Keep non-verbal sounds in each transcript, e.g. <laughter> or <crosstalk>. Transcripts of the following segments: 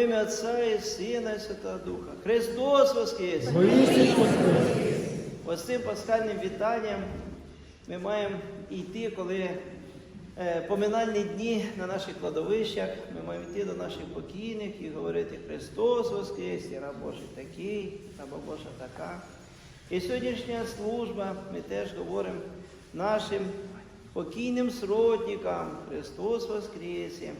Во ім'я Отця і Сина і Святого Духа. Христос Воскрес! Ось цим пасхальним вітанням ми маємо йти, коли е, поминальні дні на наших кладовищах, ми маємо йти до наших покійних і говорити Христос Воскрес, і раб Божий такий, раба Божа така. І сьогоднішня служба ми теж говоримо нашим покійним сродникам Христос Воскресе.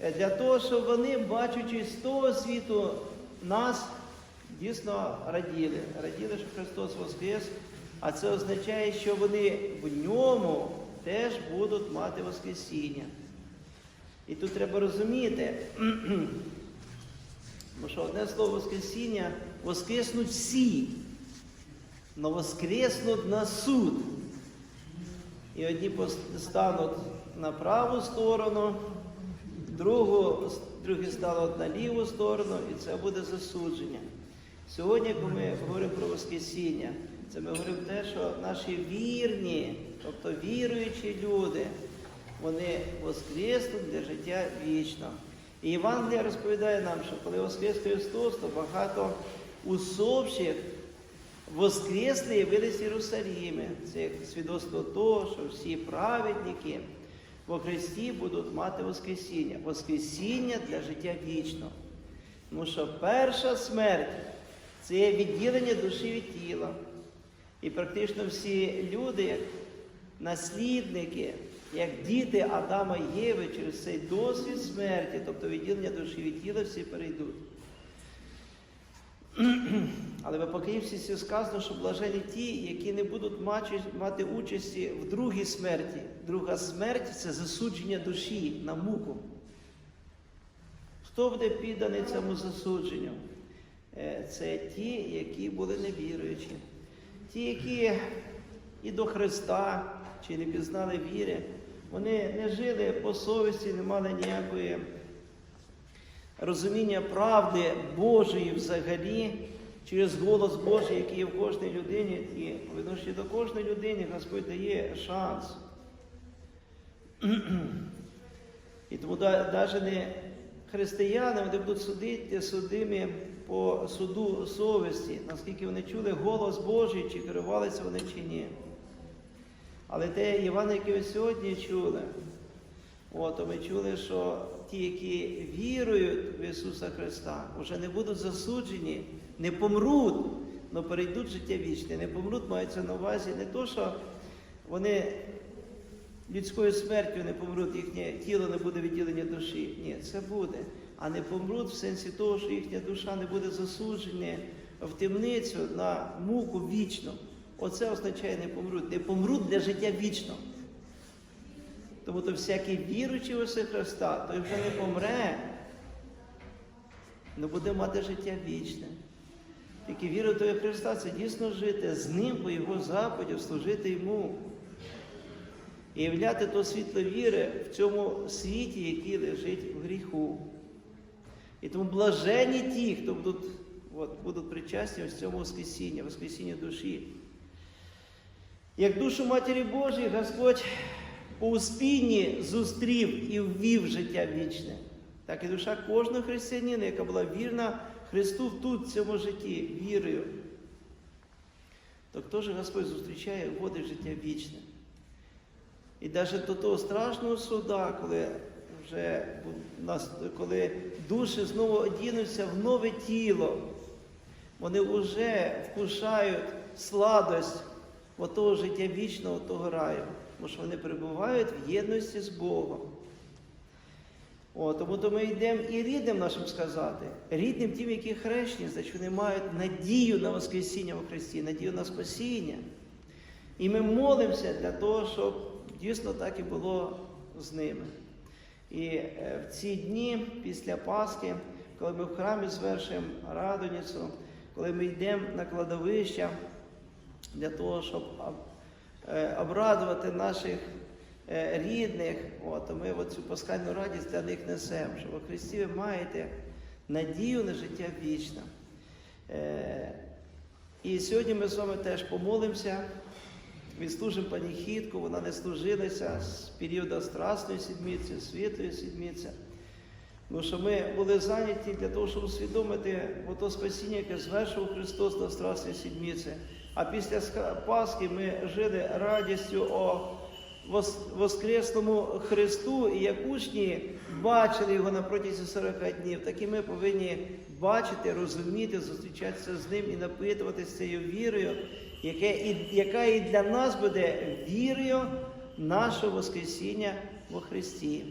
Е, Для того, щоб вони, бачачи з того світу, нас дійсно раділи. Раділи, що Христос Воскрес, а це означає, що вони в ньому теж будуть мати Воскресіння. І тут треба розуміти, бо <clears throat> що одне слово Воскресіння воскреснуть всі, але воскреснуть на суд. І одні стануть на праву сторону, другу, другі стануть на ліву сторону, і це буде засудження. Сьогодні, коли ми говоримо про Воскресіння, це ми говоримо те, що наші вірні, тобто віруючі люди, вони воскреснуть для життя вічно. І Євангелія розповідає нам, що коли Воскрес Христос, то багато усопших воскресли і виліз Єрусаліми. Це як свідоцтво того, що всі праведники во Христі будуть мати Воскресіння. Воскресіння для життя вічного. Тому що перша смерть це відділення душі від тіла. І практично всі люди, наслідники, як діти Адама і Єви, через цей досвід смерті, тобто відділення душі від тіла, всі перейдуть. Але в Апокаліпсисі сказано, що блажені ті, які не будуть мати, участі в другій смерті. Друга смерть це засудження душі на муку. Хто буде підданий цьому засудженню? Е, Це ті, які були невіруючі, ті, які і до Христа чи не пізнали віри, вони не жили по совісті, не мали ніякої розуміння правди Божої взагалі, через голос Божий, який є в кожній людині, і по відношенню до кожної людини Господь дає шанс. І тому навіть не християни вони будуть судити судимі по суду совісті, наскільки вони чули голос Божий, чи керувалися вони чи ні. Але те Іван, яке ви сьогодні чули, от, то ми чули, що ті, які вірують в Ісуса Христа, вже не будуть засуджені, не помруть, але перейдуть життя вічне. Не помруть, мається на увазі не то, що вони людською смертю не помруть, їхнє тіло не буде відділення душі. Ні, це буде. А не помруть в сенсі того, що їхня душа не буде засуджена в темницю на муку вічну. Оце означає не помруть. Не помруть для життя вічного. Тому то всякий віруючий в Ісуса Христа, той вже не помре, але буде мати життя вічне. Тільки вірити в Христа це дійсно жити з Ним по Його заповідях, служити Йому. І являти то світло віри в цьому світі, який лежить в гріху. І тому блажені ті, хто будуть, от, будуть причасні ось цьому Воскресінню, Воскресінню душі. Як душу Матері Божої Господь по успінні зустрів і ввів життя вічне, так і душа кожного християнина, яка була вірна Христу тут, в цьому житті, вірою. То хто ж Господь зустрічає і в життя вічне? І навіть до того страшного суда, коли вже нас, коли душі знову одінуться в нове тіло, вони вже вкушають сладость того життя вічного, того раю, тому що вони перебувають в єдності з Богом. О, тому то ми йдемо і рідним нашим сказати, рідним тим, які хрещені, значить вони мають надію на Воскресіння в Христі, надію на спасіння. І ми молимося для того, щоб дійсно так і було з ними. І е, в ці дні після Пасхи, коли ми в храмі звершуємо Радоніцю, коли ми йдемо на кладовища для того, щоб обрадувати наших е, рідних, от, то ми оцю пасхальну радість для них несемо, що во Христі ви маєте надію на життя вічне. Е, І сьогодні ми з вами теж помолимося. Відслужимо паніхідку, вона не служилася з періоду Страсної Сідміці, Світлої Сідміці. Ну, що ми були зайняті для того, щоб усвідомити ото спасіння, яке звершив Христос на Страсні Сідміці. А після Пасхи ми жили радістю о Воскресному Христу, і як учні бачили його на протязі 40 днів, так і ми повинні бачити, розуміти, зустрічатися з ним і напитуватися цією вірою, яка і для нас буде вірою нашого Воскресіння во Христі.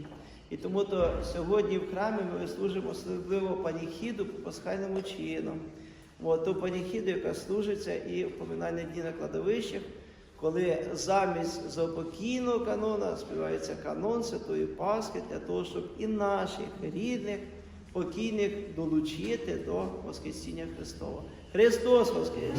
І тому то сьогодні в храмі ми служимо особливо паніхіду по пасхальному чину. От, ту паніхіду, яка служиться і в поминальні дні на кладовищах, коли замість заупокійного канона співається канон Святої Пасхи для того, щоб і наших рідних, покійних долучити до Воскресіння Христова. Христос воскрес!